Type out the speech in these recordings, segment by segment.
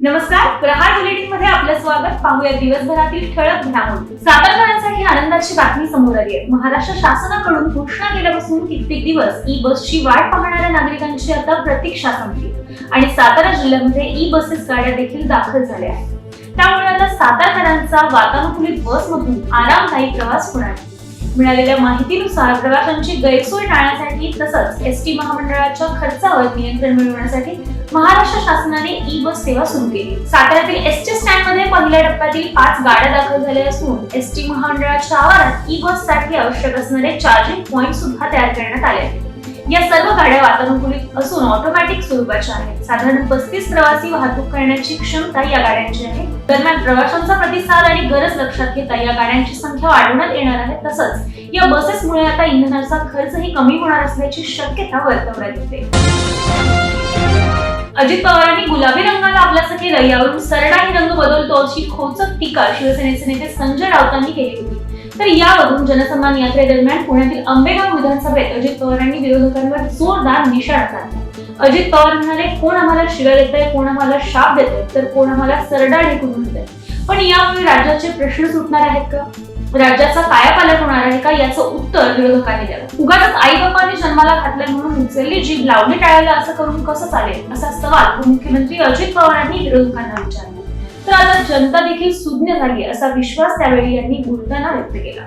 नमस्कार प्रहार बुलेटिनमध्ये आपलं स्वागत. पाहूया दिवसभरातील ठळक घडामोडी. सातारकरांसाठी आनंदाची बातमी समोर आली आहे. महाराष्ट्र शासनाकडून घोषणा केल्यापासून कित्येक दिवस ई बसची वाट पाहणाऱ्या नागरिकांची आता प्रतीक्षा संपली आणि सातारा जिल्ह्यामध्ये ई बसेस गाड्या देखील दाखल झाल्या आहेत. त्यामुळे आता सातारकरांचा वातानुकूलित बसमधून आरामदायी प्रवास होणार मिळालेल्या माहितीनुसार प्रवाशांची गैरसोय टाळण्यासाठी तसंच एस टी महामंडळाच्या खर्चावर नियंत्रण मिळवण्यासाठी महाराष्ट्र शासनाने ई बस सेवा सुरू केली. साताऱ्यातील एस टी स्टँडमध्ये पहिल्या टप्प्यातील पाच गाड्या दाखल झाल्या असून एस टी महामंडळाच्या आवारात ई बससाठी आवश्यक असणारे चार्जिंग पॉइंट सुद्धा तयार करण्यात आले आहेत. या सर्व गाड्या वातानुकूलित असून ऑटोमॅटिक स्वरूपाच्या आहेत. साधारण पस्तीस प्रवासी वाहतूक करण्याची क्षमता या गाड्यांची आहे. दरम्यान प्रवाशांचा प्रतिसाद आणि गरज लक्षात घेता या गाड्यांची संख्या वाढवण्यात येणार आहे. तसंच या बसेसमुळे आता इंधनाचा खर्चही कमी होणार असल्याची शक्यता वर्तवण्यात येते. अजित पवारांनी गुलाबी रंगाला आपला सखी रय्यावरून सरडा ही रंग बदलतो अशी खोचक टीका शिवसेनेचे नेते संजय राऊतांनी केली होती. तर यावरून जनसन्मान यात्रेदरम्यान पुण्यातील आंबेगाव विधानसभेत अजित पवारांनी विरोधकांवर जोरदार निशाणा साधला. अजित पवार म्हणाले कोण आम्हाला शिव्या देत आहे कोण आम्हाला शाप देत आहे तर कोण आम्हाला सरडा ढेकून म्हणत पण यामुळे राज्याचे प्रश्न सुटणार आहेत का? राज्याचा कायापालट होणार आहे का याचं उत्तर विरोधकांनी द्यावं. उगाच आई बापाने जन्माला घातलंय म्हणून उचलली जीभ लावणी टाळायला असं करून कसं चालेल? असा सवाल मुख्यमंत्री अजित पवारांनी विरोधकांना विचारला. तर आता जनता देखील सुज्ञ झाली असा विश्वास त्यावेळी यांनी बोलताना व्यक्त केला.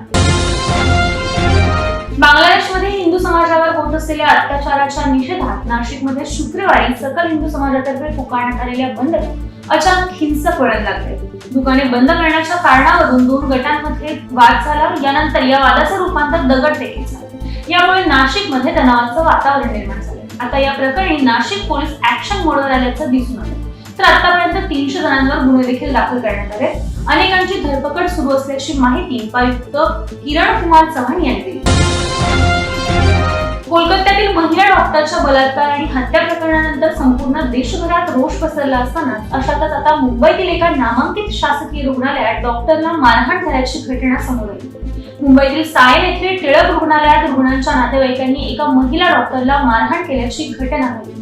बांगलादेशमध्ये हिंदू समाजावर होत असलेल्या अत्याचाराच्या निषेधात नाशिकमध्ये शुक्रवारी सकल हिंदू समाजातर्फे पुकारण्यात आलेल्या बंद अचानक हिंसक वळण लागले. दुकाने बंद करण्याच्या कारणावरून दोन गटांमध्ये वाद झाला. यानंतर या वादाचं रूपांतर दगडफेकीत झालं. यामुळे नाशिकमध्ये तणावाचं वातावरण निर्माण झालं. आता या प्रकरणी नाशिक पोलीस ऍक्शन मोडवर आल्याचं दिसून आलं. तर आतापर्यंत तीनशे जणांवर गुन्हे देखील दाखल करण्यात आले. अनेकांची धरपकड सुरू असल्याची माहिती उपायुक्त किरण कुमार चव्हाण यांनी दिली. कोलकात्यातील महिला डॉक्टरच्या बलात्कार आणि हत्या प्रकरणानंतर संपूर्ण देशभरात रोष पसरला असताना अशातच आता मुंबईतील एका नामांकित शासकीय रुग्णालयात डॉक्टरला मारहाण झाल्याची घटना समोर आली. मुंबईतील सायन येथील टिळक रुग्णालयात रुग्णांच्या नातेवाईकांनी एका महिला डॉक्टरला मारहाण केल्याची घटना घडली.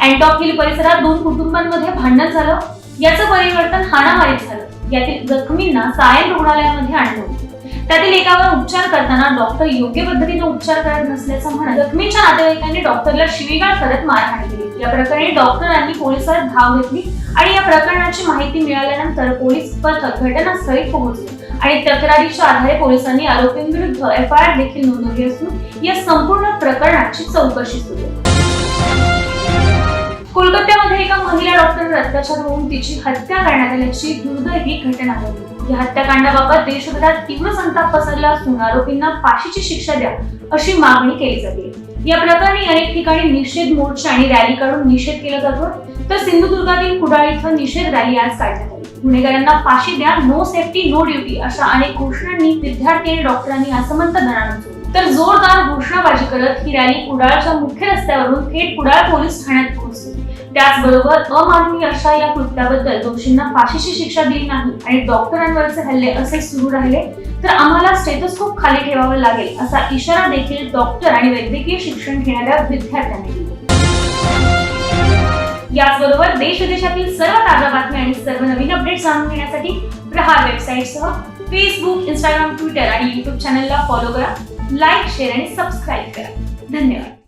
अँटॉप हिल परिसरात दोन कुटुंबांमध्ये भांडण झालं. याचं परिवर्तन हाणामारीत झालं. यातील जखमींना सायन रुग्णालयामध्ये आणलं होतं. त्यातील एकावर उपचार करताना डॉक्टर योग्य पद्धतीने उपचार करत नसल्याचं म्हणत जखमीच्या नातेवाईकांनी डॉक्टरला शिवीगाळ करत मारहाण केली. या प्रकरणी डॉक्टरांनी पोलिसात धाव घेतली आणि या प्रकरणाची माहिती मिळाल्यानंतर पोलीस पथक घटनास्थळी पोहोचले. आणि तक्रारीच्या आधारे पोलिसांनी आरोपींविरुद्ध एफ आय आर देखील नोंदवली असून या संपूर्ण प्रकरणाची चौकशी सुरू कोलकात्यामध्ये एका महिला डॉक्टर अत्याचार होऊन तिची हत्या करण्यात आल्याची दुर्दैवी घटना घडली. या हत्याकांडाबाबत देशभरात तीव्र संताप पसरला असून आरोपींना फाशीची शिक्षा द्या अशी मागणी केली जाते. या प्रकरणी अनेक ठिकाणी निषेध मोर्चा आणि रॅली काढून निषेध केला जातो. तर सिंधुदुर्गातील कुडाळ इथं निषेध रॅली आज काढण्यात आली. गुन्हेगारांना फाशी द्या नो सेफ्टी नो ड्युटी अशा अनेक घोषणांनी विद्यार्थी आणि डॉक्टरांनी असमंत दणाणून तर जोरदार घोषणाबाजी करत ही रॅली कुडाळच्या मुख्य रस्त्यावरून थेट कुडाळ पोलीस ठाण्यात पोहोचली. त्याचबरोबर अमानवी अशा या कृत्याबद्दल दोषींना फाशीची शिक्षा दिली नाही आणि डॉक्टरांवरचे हल्ले असे सुरू राहिले तर आम्हाला स्टेथोस्कोप खाली ठेवावं लागेल असा इशारा देखील डॉक्टर आणि वैद्यकीय शिक्षण घेणाऱ्या विद्यार्थ्यांनी दिला. याचबरोबर देश विदेशातील सर्व ताज्या बातम्या आणि सर्व नवीन अपडेट जाणून घेण्यासाठी प्रहार वेबसाईटसह फेसबुक इंस्टाग्राम ट्विटर आणि युट्यूब चॅनलला फॉलो करा लाईक शेअर आणि सबस्क्राईब करा. धन्यवाद.